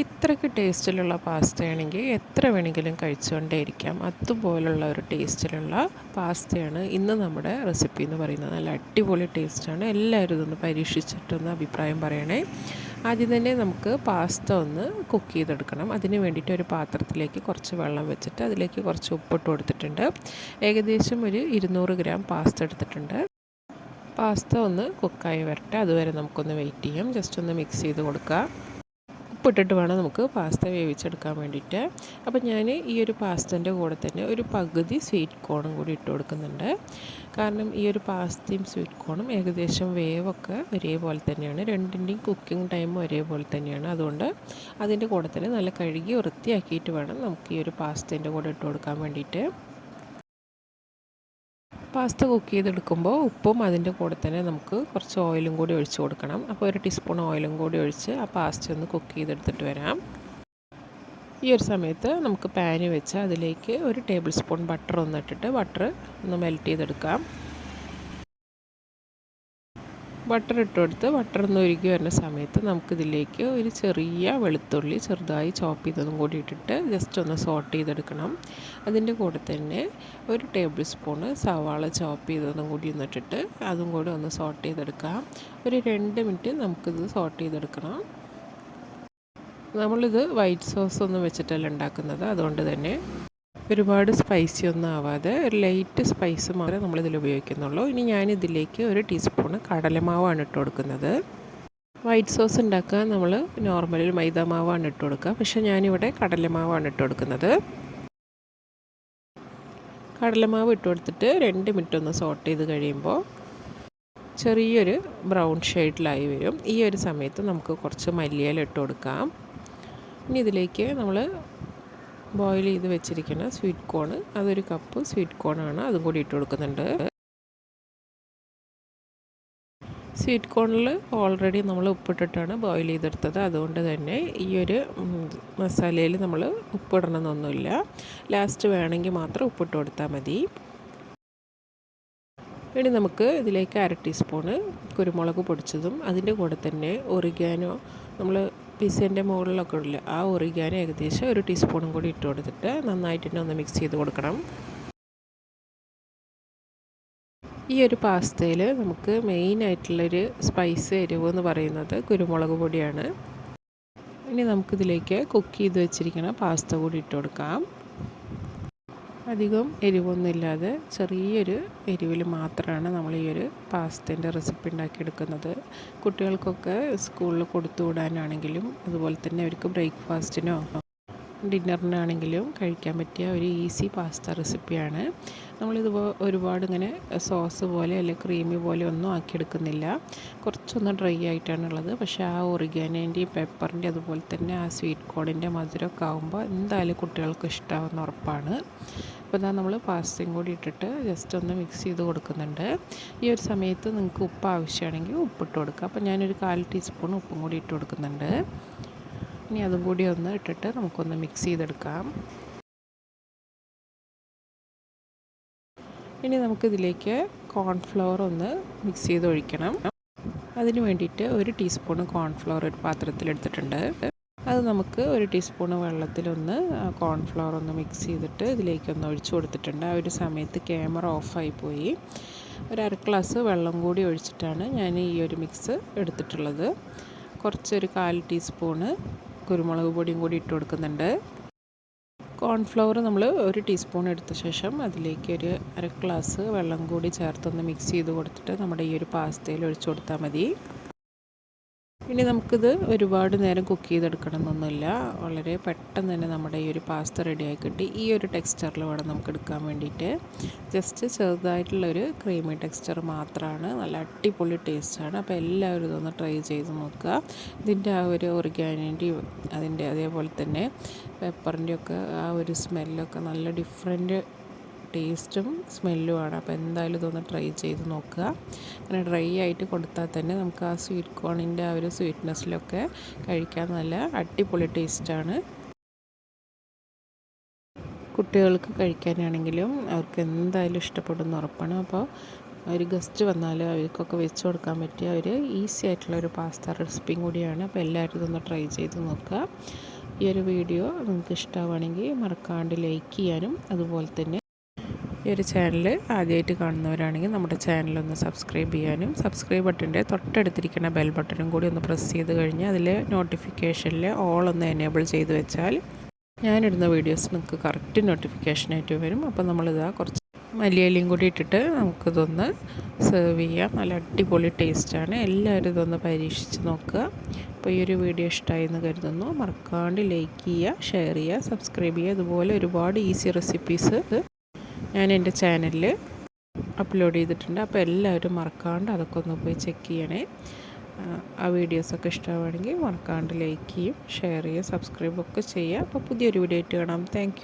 ഇത്രയ്ക്ക് ടേസ്റ്റിലുള്ള പാസ്തയാണെങ്കിൽ എത്ര വേണമെങ്കിലും കഴിച്ചുകൊണ്ടേയിരിക്കാം. അതുപോലുള്ള ഒരു ടേസ്റ്റിലുള്ള പാസ്തയാണ് ഇന്ന് നമ്മുടെ റെസിപ്പി എന്ന് പറയുന്നത്. നല്ല അടിപൊളി ടേസ്റ്റാണ്. എല്ലാവരും ഇതൊന്ന് പരീക്ഷിച്ചിട്ടൊന്ന് അഭിപ്രായം പറയണേ. ആദ്യം തന്നെ നമുക്ക് പാസ്ത ഒന്ന് കുക്ക് ചെയ്തെടുക്കണം. അതിന് വേണ്ടിയിട്ട് ഒരു പാത്രത്തിലേക്ക് കുറച്ച് വെള്ളം വെച്ചിട്ട് അതിലേക്ക് കുറച്ച് ഉപ്പിട്ട് കൊടുത്തിട്ടുണ്ട്. ഏകദേശം ഒരു ഇരുന്നൂറ് ഗ്രാം പാസ്ത എടുത്തിട്ടുണ്ട്. പാസ്ത ഒന്ന് കുക്കായി വരട്ടെ. അതുവരെ നമുക്കൊന്ന് വെയിറ്റ് ചെയ്യാം. ജസ്റ്റ് ഒന്ന് മിക്സ് ചെയ്ത് കൊടുക്കുക ഉപ്പിട്ടിട്ട് വേണം നമുക്ക് പാസ്ത വേവിച്ചെടുക്കാൻ വേണ്ടിയിട്ട്. അപ്പോൾ ഞാൻ ഈ ഒരു പാസ്തന്റെ കൂടെ തന്നെ ഒരു പകുതി സ്വീറ്റ് കോണും കൂടി ഇട്ട് കൊടുക്കുന്നുണ്ട്. കാരണം ഈ ഒരു പാസ്തയും സ്വീറ്റ് കോണും ഏകദേശം വേവൊക്കെ ഒരേപോലെ തന്നെയാണ്. രണ്ടിന്റെയും കുക്കിംഗ് ടൈം ഒരേപോലെ തന്നെയാണ്. അതുകൊണ്ട് അതിന്റെ കൂടെ തന്നെ നല്ല കഴുകി വൃത്തിയാക്കിയിട്ട് വേണം നമുക്ക് ഈ ഒരു പാസ്തേന്റെ കൂടെ ഇട്ട് കൊടുക്കാൻ വേണ്ടിയിട്ട്. പാസ്ത കുക്ക് ചെയ്തെടുക്കുമ്പോൾ ഉപ്പും അതിന്റെ കൂടെ തന്നെ നമുക്ക് കുറച്ച് ഓയിലും കൂടി ഒഴിച്ച് കൊടുക്കണം. അപ്പോൾ ഒരു ടീസ്പൂൺ ഓയിലും കൂടി ഒഴിച്ച് ആ പാസ്ത ഒന്ന് കുക്ക് ചെയ്തെടുത്തിട്ട് വരാം. ഈ ഒരു സമയത്ത് നമുക്ക് പാന് വെച്ച് അതിലേക്ക് ഒരു ടേബിൾ സ്പൂൺ ബട്ടർ ഒന്നിട്ടിട്ട് ബട്ടർ ഒന്ന് മെൽറ്റ് ചെയ്തെടുക്കാം. ബട്ടർ ഇട്ട് കൊടുത്ത് ബട്ടർ ഒന്ന് ഒരുക്കി വരുന്ന സമയത്ത് നമുക്കിതിലേക്ക് ഒരു ചെറിയ വെളുത്തുള്ളി ചെറുതായി ചോപ്പ് ചെയ്തതും കൂടി ഇട്ടിട്ട് ജസ്റ്റ് ഒന്ന് സോട്ട് ചെയ്തെടുക്കണം. അതിന്റെ കൂടെ തന്നെ ഒരു ടേബിൾ സ്പൂണ് സവാള ചോപ്പ് ചെയ്തതും കൂടി ഒന്നിട്ടിട്ട് അതും കൂടി ഒന്ന് സോട്ട് ചെയ്തെടുക്കാം ഒരു രണ്ട് മിനിറ്റ് നമുക്കിത് സോട്ട് ചെയ്തെടുക്കണം. നമ്മളിത് വൈറ്റ് സോസ് ഒന്നും വെച്ചിട്ടല്ല ഉണ്ടാക്കുന്നത്. അതുകൊണ്ട് തന്നെ ഒരുപാട് സ്പൈസി ഒന്നും ആവാതെ ഒരു ലൈറ്റ് സ്പൈസ് മാത്രമേ നമ്മളിതിൽ ഉപയോഗിക്കുന്നുള്ളൂ. ഇനി ഞാനിതിലേക്ക് ഒരു ടീസ്പൂണ് കടലമാവാണ് ഇട്ട് കൊടുക്കുന്നത്. വൈറ്റ് സോസ് ഉണ്ടാക്കാൻ നമ്മൾ നോർമലിൽ മൈദ മാവാണ് ഇട്ട് കൊടുക്കുക. പക്ഷേ ഞാനിവിടെ കടലമാവാണ് ഇട്ട് കൊടുക്കുന്നത്. കടലമാവ് ഇട്ട് കൊടുത്തിട്ട് രണ്ട് മിനിറ്റ് ഒന്ന് സോട്ട് ചെയ്ത് കഴിയുമ്പോൾ ചെറിയൊരു ബ്രൗൺ ഷെയ്ഡിലായി വരും. ഈ ഒരു സമയത്ത് നമുക്ക് കുറച്ച് മല്ലിയില ഇട്ട് കൊടുക്കാം. ഇനി ഇതിലേക്ക് നമ്മൾ ബോയിൽ ചെയ്ത് വെച്ചിരിക്കുന്ന സ്വീറ്റ് കോൺ അതൊരു കപ്പ് സ്വീറ്റ് കോണാണ് അതും കൂടി ഇട്ട് കൊടുക്കുന്നുണ്ട്. സ്വീറ്റ് കോണിൽ ഓൾറെഡി നമ്മൾ ഉപ്പിട്ടിട്ടാണ് ബോയിൽ ചെയ്തെടുത്തത്. അതുകൊണ്ട് തന്നെ ഈ ഒരു മസാലയിൽ നമ്മൾ ഉപ്പിടണമെന്നൊന്നുമില്ല. ലാസ്റ്റ് വേണമെങ്കിൽ മാത്രം ഉപ്പിട്ട് കൊടുത്താൽ മതി. ഇനി നമുക്ക് ഇതിലേക്ക് അര ടീസ്പൂണ് കുരുമുളക് പൊടിച്ചതും അതിന്റെ കൂടെ തന്നെ ഒറിഗാനോ നമ്മൾ പിസ്സേന്റെ മുകളിലൊക്കെ ഉള്ള ആ ഒറിഗാനോ ഏകദേശം ഒരു ടീസ്പൂണും കൂടി ഇട്ട് കൊടുത്തിട്ട് നന്നായിട്ട് തന്നെ ഒന്ന് മിക്സ് ചെയ്ത് കൊടുക്കണം. ഈ ഒരു പാസ്തയിൽ നമുക്ക് മെയിൻ ആയിട്ടുള്ളൊരു സ്പൈസ് എരിവ് എന്ന് പറയുന്നത് കുരുമുളക് പൊടിയാണ്. ഇനി നമുക്കിതിലേക്ക് കുക്ക് ചെയ്ത് വെച്ചിരിക്കുന്ന പാസ്ത കൂടി ഇട്ട് കൊടുക്കാം. അധികം എരിവൊന്നുമില്ലാതെ ചെറിയൊരു എരിവിൽ മാത്രമാണ് നമ്മൾ ഈ ഒരു പാസ്തേന്റെ റെസിപ്പി ഉണ്ടാക്കിയെടുക്കുന്നത്. കുട്ടികൾക്കൊക്കെ സ്കൂളിൽ കൊടുത്തു വിടാനാണെങ്കിലും അതുപോലെ തന്നെ അവർക്ക് ബ്രേക്ക്ഫാസ്റ്റിനോ ഡിന്നറിനാണെങ്കിലും കഴിക്കാൻ പറ്റിയ ഒരു ഈസി പാസ്ത റെസിപ്പിയാണ്. നമ്മളിത് ഒരുപാട് ഇങ്ങനെ സോസ് പോലെ അല്ലെങ്കിൽ ക്രീമി പോലെ ഒന്നും ആക്കിയെടുക്കുന്നില്ല. കുറച്ചൊന്ന് ഡ്രൈ ആയിട്ടാണുള്ളത്. പക്ഷേ ആ ഒറിഗാനേന്റെയും പേപ്പറിന്റെ അതുപോലെ തന്നെ ആ സ്വീറ്റ് കോണിന്റെ മധുരമൊക്കെ ആകുമ്പോൾ എന്തായാലും കുട്ടികൾക്ക് ഇഷ്ടമാവുന്ന ഉറപ്പാണ്. അപ്പോൾ ഇതാ നമ്മൾ പാസ്തയും കൂടി ഇട്ടിട്ട് ജസ്റ്റ് ഒന്ന് മിക്സ് ചെയ്ത് കൊടുക്കുന്നുണ്ട്. ഈ ഒരു സമയത്ത് നിങ്ങൾക്ക് ഉപ്പ് ആവശ്യമാണെങ്കിൽ ഉപ്പിട്ട് കൊടുക്കുക അപ്പോൾ ഞാനൊരു കാൽ ടീസ്പൂൺ ഉപ്പും കൂടി ഇട്ട് കൊടുക്കുന്നുണ്ട്. ഇനി അതും കൂടി ഒന്ന് ഇട്ടിട്ട് നമുക്കൊന്ന് മിക്സ് ചെയ്തെടുക്കാം. ഇനി നമുക്കിതിലേക്ക് കോൺഫ്ലവർ ഒന്ന് മിക്സ് ചെയ്ത് ഒഴിക്കണം അതിന് വേണ്ടിയിട്ട് ഒരു ടീസ്പൂൺ കോൺഫ്ലവർ ഒരു പാത്രത്തിൽ എടുത്തിട്ടുണ്ട്. അത് നമുക്ക് ഒരു ടീസ്പൂൺ വെള്ളത്തിലൊന്ന് കോൺഫ്ലവർ ഒന്ന് മിക്സ് ചെയ്തിട്ട് ഇതിലേക്കൊന്ന് ഒഴിച്ച് കൊടുത്തിട്ടുണ്ട്. ആ ഒരു സമയത്ത് ക്യാമറ ഓഫായി പോയി. ഒരു അര ഗ്ലാസ് വെള്ളം കൂടി ഒഴിച്ചിട്ടാണ് ഞാൻ ഈ ഒരു മിക്സ് എടുത്തിട്ടുള്ളത്. കുറച്ചൊരു കാൽ ടീസ്പൂണ് കുരുമുളക് പൊടിയും കൂടി ഇട്ട് കൊടുക്കുന്നുണ്ട്. കോൺഫ്ലവർ നമ്മൾ ഒരു ടീസ്പൂൺ എടുത്ത ശേഷം അതിലേക്ക് ഒരു അര ഗ്ലാസ് വെള്ളം കൂടി ചേർത്തൊന്ന് മിക്സ് ചെയ്ത് കൊടുത്തിട്ട് നമ്മുടെ ഈ ഒരു പാസ്തയിൽ ഒഴിച്ച് കൊടുത്താൽ മതി. ഇനി നമുക്കിത് ഒരുപാട് നേരം കുക്ക് ചെയ്തെടുക്കണം എന്നൊന്നുമില്ല വളരെ പെട്ടെന്ന് തന്നെ നമ്മുടെ ഈ ഒരു പാസ്ത റെഡിയായി കിട്ടി ഈ ഒരു ടെക്സ്ചറിൽ വേണം നമുക്ക് എടുക്കാൻ വേണ്ടിയിട്ട്. ജസ്റ്റ് ചെറുതായിട്ടുള്ളൊരു ക്രീമി ടെക്സ്ചർ മാത്രമാണ് നല്ല അടിപൊളി ടേസ്റ്റാണ്. അപ്പോൾ എല്ലാവരും ഇതൊന്ന് ട്രൈ ചെയ്ത് നോക്കുക. ഇതിന്റെ ആ ഒരു ഒറിഗാനിന്റെയും അതിന്റെ അതേപോലെ തന്നെ പെപ്പറിന്റെയൊക്കെ ആ ഒരു സ്മെല്ലൊക്കെ നല്ല ഡിഫറെന്റ് ടേസ്റ്റും സ്മെല്ലുമാണ്. അപ്പോൾ എന്തായാലും ഇതൊന്ന് ട്രൈ ചെയ്ത് നോക്കുക. അങ്ങനെ ഡ്രൈ ആയിട്ട് കൊടുത്താൽ തന്നെ നമുക്ക് ആ സ്വീറ്റ് കോണിന്റെ ആ ഒരു സ്വീറ്റ്നെസ്സിലൊക്കെ കഴിക്കാൻ നല്ല അടിപൊളി ടേസ്റ്റാണ്. കുട്ടികൾക്ക് കഴിക്കാനാണെങ്കിലും അവർക്ക് എന്തായാലും ഇഷ്ടപ്പെടുന്ന ഉറപ്പാണ്. അപ്പോൾ ഒരു ഗസ്റ്റ് വന്നാൽ അവർക്കൊക്കെ വെച്ച് കൊടുക്കാൻ പറ്റിയ ഒരു ഈസി ആയിട്ടുള്ള ഒരു പാസ്ത റെസിപ്പിയും കൂടിയാണ്. അപ്പോൾ എല്ലാവരും ഇതൊന്ന് ട്രൈ ചെയ്ത് നോക്കുക. ഈ ഒരു വീഡിയോ നിങ്ങൾക്ക് ഇഷ്ടമാവുകയാണെങ്കിൽ മറക്കാണ്ട് ലൈക്ക് ചെയ്യാനും അതുപോലെ തന്നെ ഈ ഒരു ചാനൽ ആദ്യമായിട്ട് കാണുന്നവരാണെങ്കിൽ നമ്മുടെ ചാനലൊന്ന് സബ്സ്ക്രൈബ് ചെയ്യാനും സബ്സ്ക്രൈബ് ബട്ടന്റെ തൊട്ടടുത്തിരിക്കുന്ന ബെൽ ബട്ടണും കൂടി ഒന്ന് പ്രസ് ചെയ്ത് കഴിഞ്ഞാൽ അതിൽ നോട്ടിഫിക്കേഷനിൽ ഓൾ ഒന്ന് എനേബിൾ ചെയ്ത് വെച്ചാൽ ഞാനിടുന്ന വീഡിയോസ് നിങ്ങൾക്ക് കറക്റ്റ് നോട്ടിഫിക്കേഷനായിട്ട് വരും. അപ്പോൾ നമ്മളിതാ കുറച്ച് മല്ലിയിലയും കൂടി ഇട്ടിട്ട് നമുക്കിതൊന്ന് സെർവ് ചെയ്യാം. നല്ല അടിപൊളി ടേസ്റ്റാണ് എല്ലാവരും ഇതൊന്ന് പരീക്ഷിച്ച് നോക്കുക. അപ്പോൾ ഈ ഒരു വീഡിയോ ഇഷ്ടമായി എന്ന് കരുതുന്നു. മറക്കാണ്ട് ലൈക്ക് ചെയ്യുക ഷെയർ ചെയ്യുക സബ്സ്ക്രൈബ് ചെയ്യുക. അതുപോലെ ഒരുപാട് ഈസി റെസിപ്പീസ് ഞാൻ എന്റെ ചാനലിൽ അപ്ലോഡ് ചെയ്തിട്ടുണ്ട്. അപ്പോൾ എല്ലാവരും മറക്കാണ്ട് അതൊക്കെ ഒന്ന് പോയി ചെക്ക് ചെയ്യണേ. ആ വീഡിയോസൊക്കെ ഇഷ്ടമാവുകയാണെങ്കിൽ മറക്കാണ്ട് ലൈക്ക് ചെയ്യും ഷെയർ ചെയ്യുക സബ്സ്ക്രൈബ് ഒക്കെ ചെയ്യുക. അപ്പോൾ പുതിയൊരു വീഡിയോ ആയിട്ട് കാണാം. താങ്ക്